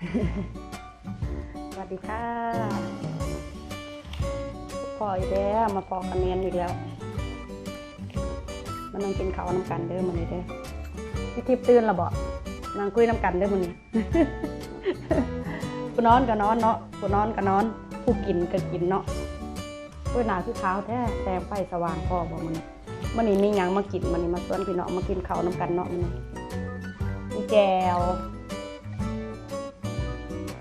สวัสดีค่ะพออีกแล้วมาพอกันเมียนอีกแล้วมันนั่งกินข้าวน้ำกันเด้อมันนี้เด้อพี่ทิพย์ตื่นละบ่นั่งคุยน้ำกันเด้อมันนี้ผู้นอนก็นอนเนาะผู้นอนก็นอนผู้กินก็กินเนาะเว้ยหนาคือขาวแท้แสงไฟสว่างพอบ่มันนี้มันนี้มีหยังมากินมันนี้มาชวนพี่เน้องมากินข้าวน้ำกันเนาะมันนี้มีแจว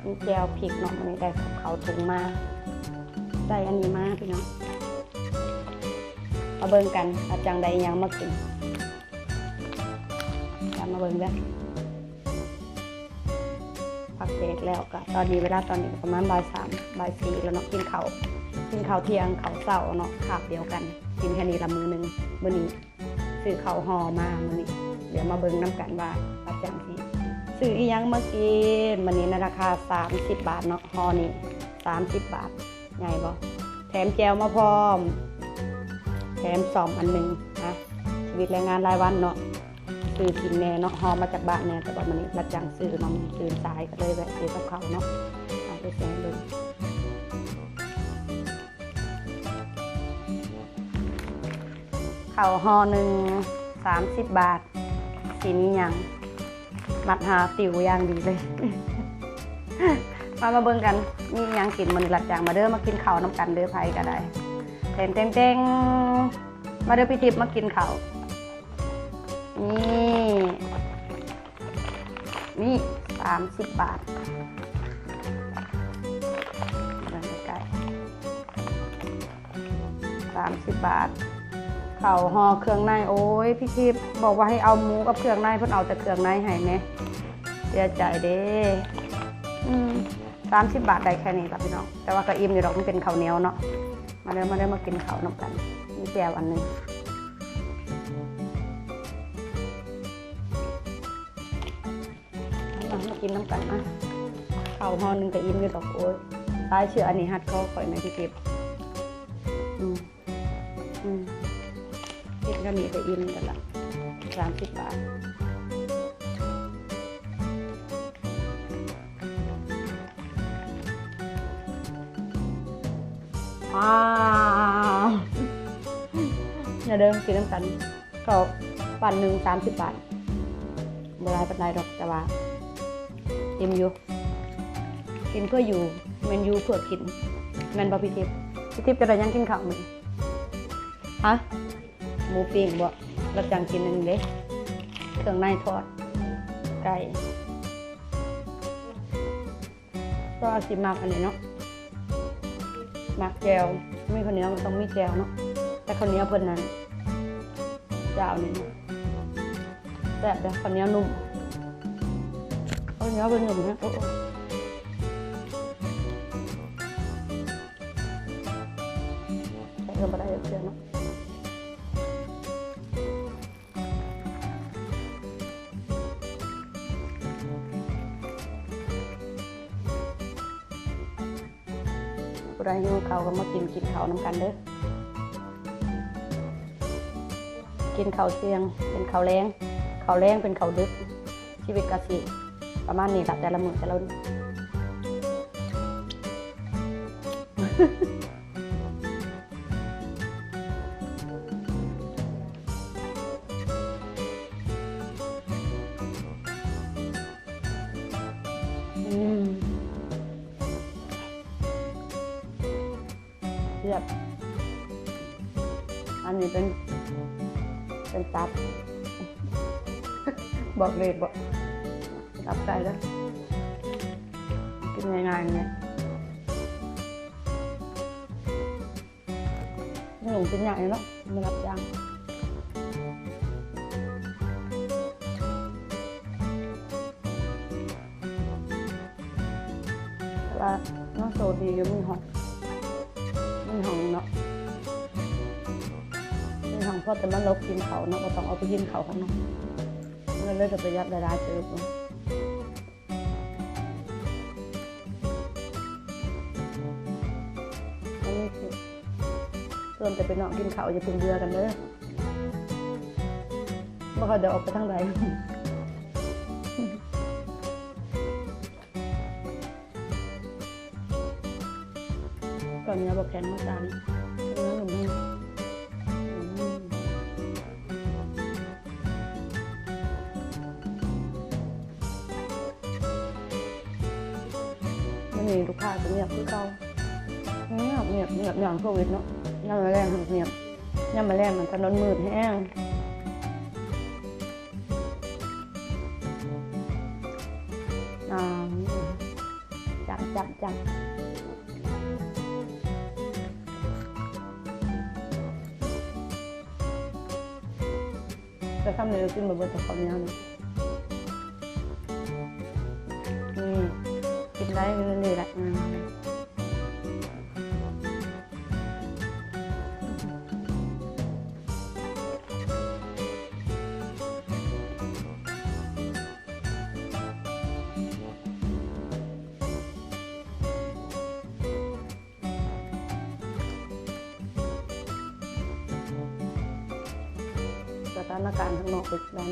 มีแจวพริกเนาะมันได้กับเขาถุงมาได้อันนี้มาพี่น้องมาเบิ่งกันอาจังใดยังมากินตามมาเบิ่งกันพักเบรกแล้วก็ตอนนี้เวลาตอนนี้ประมาณบ่ายสามบ่ายสี่แล้วเนาะกินข้าวกินข้าวเที่ยงข้าวเช้าเนาะคาบเดียวกันกินแค่นี้ละมือหนึงมื้อนี้ซื้อข้าวห่อมามื้อนี้เดี๋ยวมาเบิ่งน้ำกันว่ารับจังที่ ซื้ออียังมากินมันนี้นะราคา 30 บาทเนาะฮอนี่30 บาทใหญ่บ่แถมแจวมาพร้อม แถมซอมอันหนึ่งนะชีวิตแรงงานรายวันเนาะซื้อกินแน่เนาะฮอมาจากบ้านแน่แต่ว่ามันนี้รับจ้างซื้อเนาะมันตื่นสายก็เลยแวะซื้อกับเขาเนาะอาจจะแสงเบิ่งข้าฮอหนึ่ง30 บาทสีนี้ยัง มัดหาติวอย่างดีเลย มามาเบิ่งกันมีหยังกินมันหลักอย่างมาเด้อมากินข้าวน้ำกันเด้อไผก็ได้เต็งเต็งเต็งมาเด้อพี่ทิพย์มากินข้าวนี่นี่สามสิบบาทเดินใกล้สามสิบบาท ข้าวห่อเครื่องในโอ้ยพี่ทิพย์บอกว่าให้เอาหมูกับเครื่องในเพิ่นเอาแต่เครื่องในให้แหมเสียใจเด้สามสิบบาทได้แค่นี้ครับพี่น้องแต่ว่าก็อิ่มอยู่ดอกมันเป็นข้าวเหนียวเนาะมาเด้อมาเด้อมากินข้าวน้ำกันมีแจวอันหนึงเอามากินน้ำกันนะข้าวห่อหนึ่งก็อิ่มอยู่ดอกโอ้ยตายเชื่ออันนี้ฮัดเขาข่อยไหมพี่เก็บอืมอืม กินก็มีก็อิ่มกันละสามสิบบาทอ้าวอย่าเดิมกินน้ำกันก็ปั่นหนึ่งสามสิบบาทเวลาเป็นไรดอกแต่ว่าอิ่มอยู่กินเพื่ออยู่แมนยูเพื่อกินแมนบอพี่ทิพย์พี่ทิพย์จะได้ยังกินข้าวมั้ยฮะ หมูปิ้งบ่รับจังกินหนึ่งเด้เครื่องในทอด ไก่ก็สิมากอันนี้เนาะมักแจวไม่ข้าวเหนียวมันต้องมีแจวเนาะแต่ข้าวเหนียวเพิ่นนั้นเจ้านี่นะแซ่บเลยข้าวเหนียวนุ่มข้าวเหนียวเป็นนุ่มนะโอ้โอ้ใส่เข้าไปได้เยอะเนาะ ผู้ใดหิวเขาก็มากินกินเขาน้ำกันเด้อกินเขาเสียง เป็นเขาแรงเขาแรงเป็นเขาดึก ชีวิตกะสิประมาณนี้ละแต่ละมือแต่ละ เป็นตับ บอกเลยบอกตับไก่แล้วกินง่ายๆเนี่ยหนุ่มเป็นอย่างนี้เนาะไม่รับยังแต่ว่าน้องโซดีก็มีห้องมี ราะแต่มันเรากินเขาเนาะก็ต้องเอาไปกินเขาของน้องเงิเลยจะประหยัดรายได้เยอะเนาะส่วนจะไปนอนกินเขาจะเป็นเรือกันเด้อบ่เขาเดี๋ยวออกไปทางไหนก่อนเนี้ยบอกแขนมาจัง มีลูกค้าจะเงียบคือเก่าเงียบเงียบเงียบอย่างโควิดเนาะย่ำมาแรงเงียบย่ำมาแรงมันถนนมืดแห้งจับจับจับจะทำเลยกินแบบเบอร์แต่ความยาวนี่นี่ ได้เรื่อยๆแหละอืมสถานการณ์ข้างนอกเป็นแบบนั้น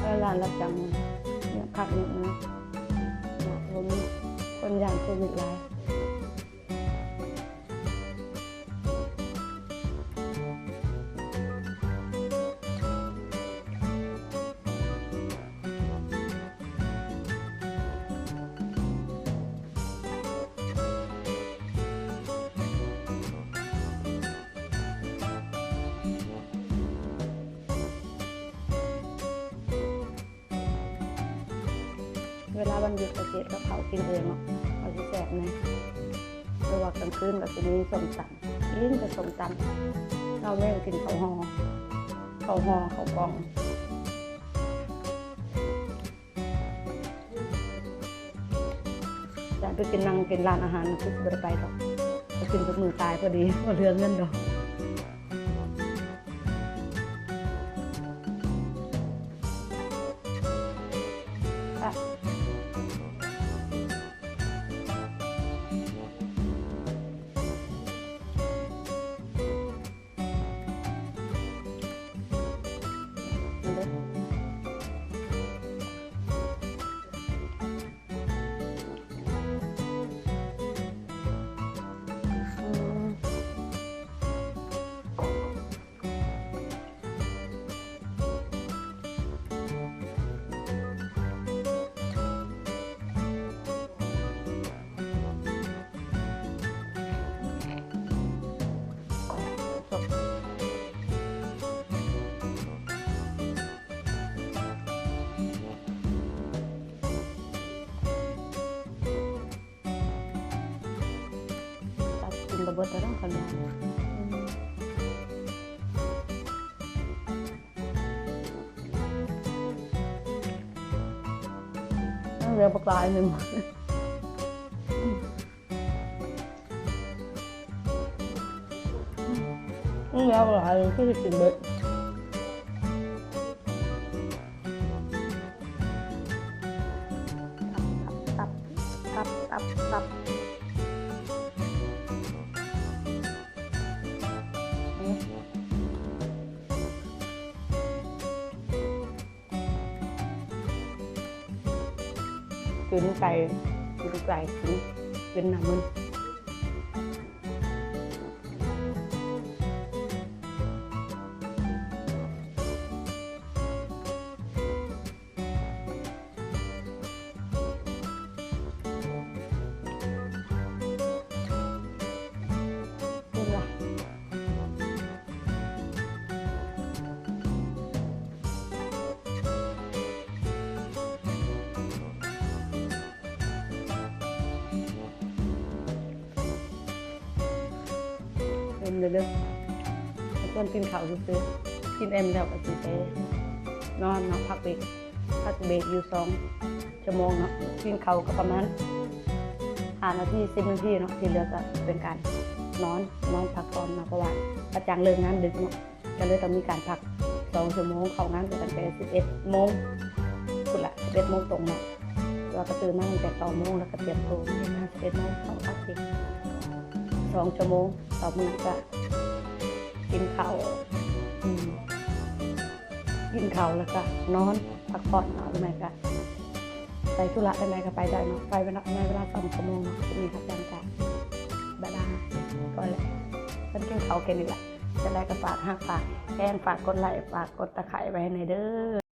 แล้วร้านรับจังเนี่ยขับนิดนึงเนี่ย ผมคนอย่างโควิดหลาย เวลาวันหยุดก็เจ็ดกับเขากินเองเนาะเอาที่แสบไงระหว่างกลางคืนก็จะมีส้มตำกินแต่ส้มตำเราไม่กินข้าวหอข้าวหอข้าวกล่องอยากไปกินนั่งกินร้านอาหารคือไม่ได้ไปหรอกไปกินกับมือตายพอดีพอเรื่องเงินดอก ตัดกินบะเบิึ้นไปขึ้นไก่กินกินน้ำมัน มเลยเด้อแล้วคนกินข้าวซื้อกินเอ็มแล้วก็สิไปนอนเนาะพักเบรกพักเบรกอยู่สองชั่วโมงเนาะกินข้าวก็ประมาณห้านาทีสิบนาทีเนาะที่เหลือก็เป็นการนอนนอนพักผ่อนเนาเพราะว่าประจังเลิกงานดึกเนาะก็เลยต้องมีการพักสองชั่วโมงเข้างานตั้งแต่สิบเอ็ดโมงคุณละสิบเอ็ดโมงตรงเนาะเราก็ตื่นมาตั้งแต่เก้าโมงแล้วก็เตรียมตัวมาเฮ็ดงานสิบเอ็ดโมงเข้าพักเบรก สองชั่วโมงต่อมือก็กินข้าวกินข้าวแล้วก็นอนพักผ่อนเนาะหรือไม่ก็ไปธุระไปไหนก็ไปได้เนาะไปเวลาในเวลาสองชั่วโมงเนาะมีครับจังกะบ๊ายบาก็เลยเพิ่นกินข้าวแค่นี้แหละจะได้ก็ฝากหักฝากแกงฝากกดไลค์ฝากกดตะไคร้ไว้ในเด้อ